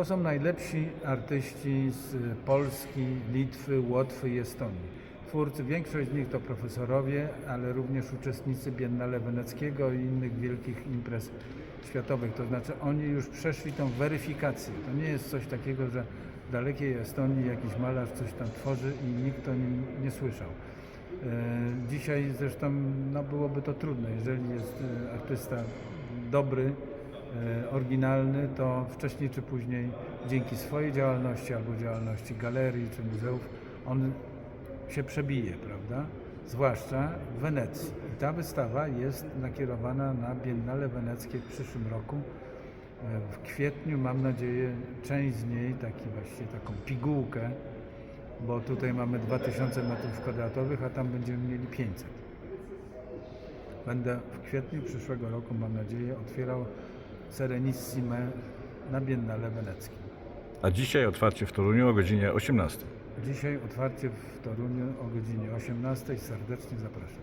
To są najlepsi artyści z Polski, Litwy, Łotwy i Estonii. Twórcy, większość z nich to profesorowie, ale również uczestnicy Biennale Weneckiego i innych wielkich imprez światowych. To znaczy oni już przeszli tą weryfikację. To nie jest coś takiego, że w dalekiej Estonii jakiś malarz coś tam tworzy i nikt o nim nie słyszał. E, Dzisiaj zresztą no, byłoby to trudne. Jeżeli jest e, artysta dobry, oryginalny, to wcześniej czy później dzięki swojej działalności albo działalności galerii czy muzeów on się przebije, prawda? Zwłaszcza w Wenecji. I ta wystawa jest nakierowana na Biennale Weneckie w przyszłym roku. E, W kwietniu mam nadzieję część z niej, taki właściwie taką pigułkę, bo tutaj mamy 2000 m2, a tam będziemy mieli 500. Będę w kwietniu przyszłego roku, mam nadzieję, otwierał Serenissime na Biennale Weneckim. A dzisiaj otwarcie w Toruniu o godzinie 18. Dzisiaj otwarcie w Toruniu o godzinie 18. Serdecznie zapraszam.